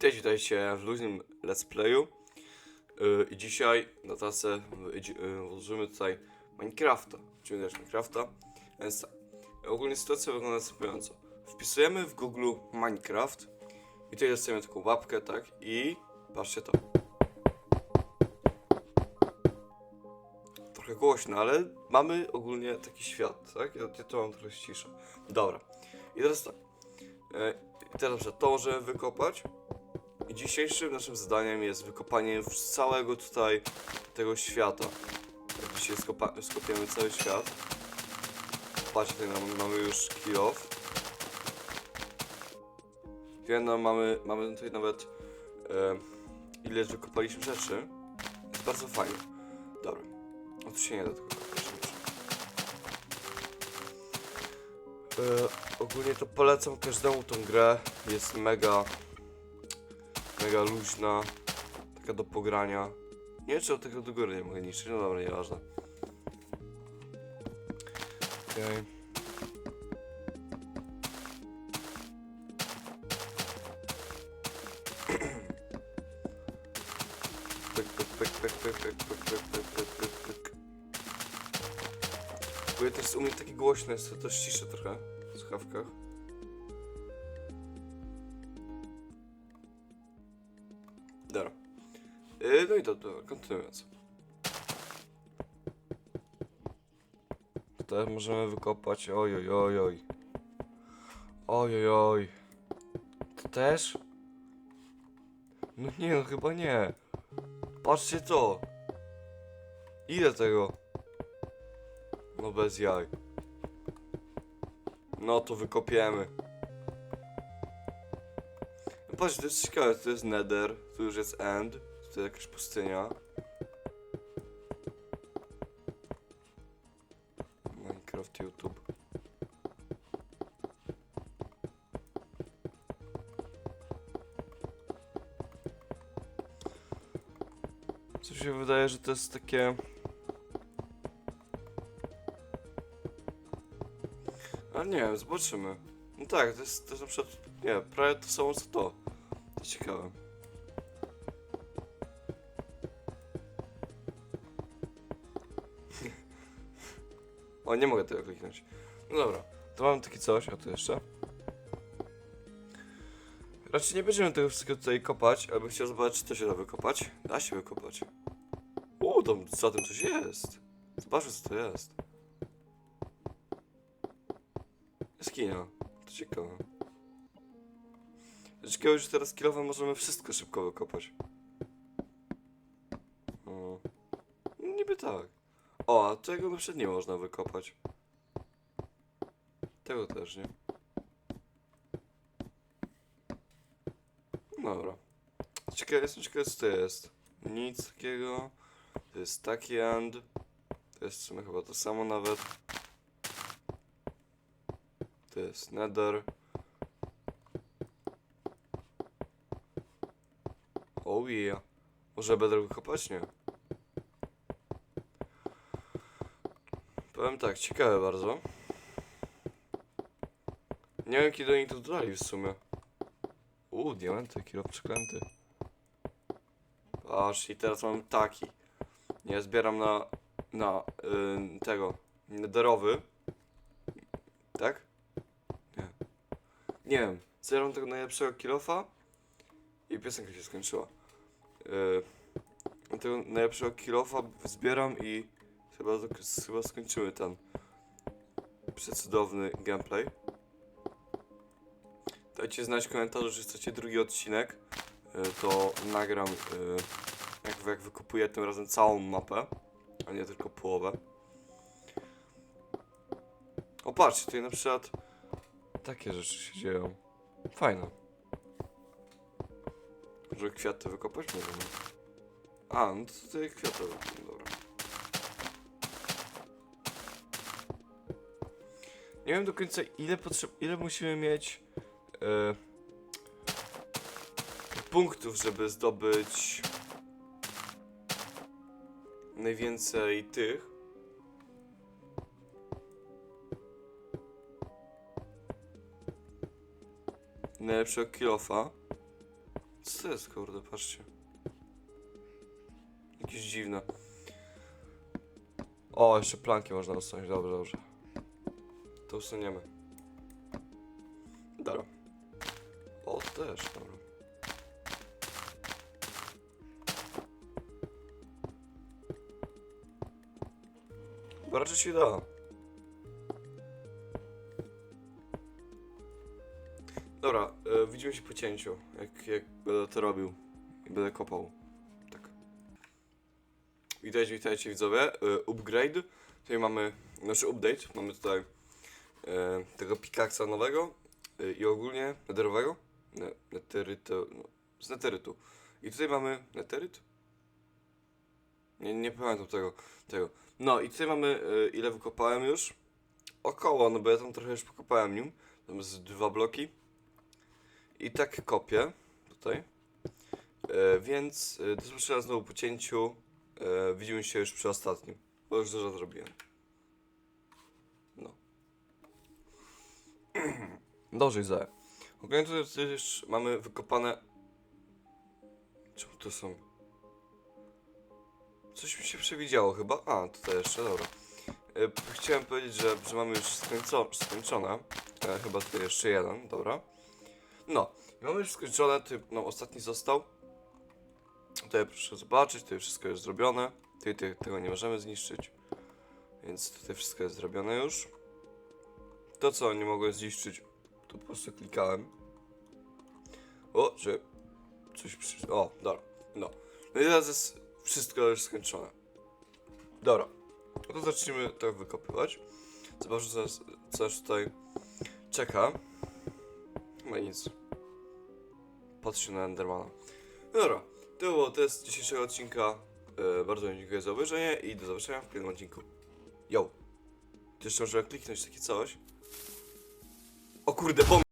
Witajcie, witajcie w luźnym let's playu. Yy, I dzisiaj na tasę yy, włożymy tutaj Minecrafta. Czyli też Minecrafta. Więc tak. Ogólnie sytuacja wygląda następująco. Wpisujemy w Google Minecraft i tutaj dostajemy taką łapkę, tak? I patrzcie to. Trochę głośno, ale mamy ogólnie taki świat, tak? Ja, to mam trochę ściszę. Dobra. I teraz tak. Yy, teraz, że to możemy wykopać. I dzisiejszym naszym zadaniem jest wykopanie całego tutaj tego świata. Dzisiaj skopiemy cały świat. Patrzcie, tutaj mamy, mamy już kill off. Jedno mamy, mamy tutaj nawet e, ile wykopaliśmy rzeczy. Jest bardzo fajnie. Dobra. O tu się nie da kopać. E, ogólnie to polecam każdemu tą grę. Jest mega Mega luźna. Taka do pogrania. Nie wiem, czy od tego do góry nie mogę niszczyć. No dobra, nieważne. Okej. Okay. Bo ja też umiem taki głośny, to, to ściszę trochę w słuchawkach. No i to kontynuując. Tutaj możemy wykopać. Oj, oj, oj, oj. Oj, oj, oj. To też? No nie, no chyba nie. Patrzcie to. Ile tego? No bez jaj. No to wykopiemy. No Patrz, to jest ciekawe, to jest Nether, tu już jest End, tu jakaś pustynia. Minecraft YouTube. Co się wydaje, że to jest takie... Ale nie wiem, zobaczymy. No tak, to jest, to jest na przykład, nie, prawie to samo co to. To ciekawe. O, nie mogę tego kliknąć. No dobra, to mam takie coś, a tu jeszcze. Raczej nie będziemy tego wszystkiego tutaj kopać, ale bym chciał zobaczyć, czy to się da wykopać. Da się wykopać. Uuu, tam za tym coś jest. Zobaczmy, co to jest. Jaskinia. To ciekawe. Ciekawe, że teraz kilowo możemy wszystko szybko wykopać. O. Niby tak. O, a tego przykład nie można wykopać. Tego też nie. Dobra. Ciekawe, jestem co to jest. Nic takiego. To jest taki end. To jest w sumie chyba to samo nawet. To jest nether. Oh yeah. Może będę wykopać? Nie. Powiem tak, ciekawe bardzo. Nie wiem kiedy oni to dodali w sumie. Uuu, diamenty, kilo przeklęty. Aż i teraz mam taki. Nie zbieram na, na y, tego, nederowy. Tak? Nie. Nie wiem. Zbieram tego najlepszego kilofa i piosenka się skończyła. Yy, tego najlepszego kilofa zbieram i chyba, chyba skończymy ten przecudowny gameplay. Dajcie znać w komentarzu, że chcecie drugi odcinek. Yy, to nagram yy, jak, jak wykupuję tym razem całą mapę, a nie tylko połowę. O patrzcie, tutaj na przykład takie rzeczy się dzieją. Fajne. Może kwiaty wykopać możemy. A, no to tutaj kwiaty Nie wiem do końca ile potrzeb, ile musimy mieć e, punktów, żeby zdobyć najwięcej tych. Najlepszego kilofa. Co to jest, kurde, patrzcie. Jakieś dziwne. O, jeszcze planki można usunąć, dobrze, dobrze. To usuniemy. Dobra. O, też, dobra. Chyba raczej da. Dobra, e, widzimy się po cięciu, jak, jak będę to robił i będę kopał. Tak. Witajcie, witajcie widzowie. E, upgrade. Tutaj mamy, znaczy update. Mamy tutaj tego pikaksa nowego e, i ogólnie netherowego. Ne, neterytu, no, z neterytu. I tutaj mamy neteryt? Nie, nie pamiętam tego, tego. No i tutaj mamy, e, ile wykopałem już? Około, no bo ja tam trochę już pokopałem nim. Tam z dwa bloki. I tak kopię tutaj. E, więc e, do zobaczenia znowu po cięciu. E, widzimy się już przy ostatnim, bo już dużo zrobiłem. Dobrze, Izae. Ogólnie tutaj tutaj już mamy wykopane... Czemu to są? Coś mi się przewidziało chyba. A, tutaj jeszcze, dobra. E, chciałem powiedzieć, że, że mamy już skońco, skończone. E, chyba tutaj jeszcze jeden, dobra. No, mamy już skończone, tutaj no, ostatni został. Tutaj proszę zobaczyć, tutaj wszystko jest zrobione. Tutaj te, tego nie możemy zniszczyć. Więc tutaj wszystko jest zrobione już. To co nie mogłem zniszczyć, to po prostu klikałem. O, że coś przy... O, dobra, no. No i teraz jest wszystko już skończone. Dobra, no to zacznijmy to wykopywać. Zobaczmy co, co tutaj czeka. No i nic. Patrzę na Endermana. No Dobra, to było test dzisiejszego odcinka. E, bardzo dziękuję za obejrzenie i do zobaczenia w kolejnym odcinku. Yo! Ty jeszcze może kliknąć takie coś? O kurde, pomysł!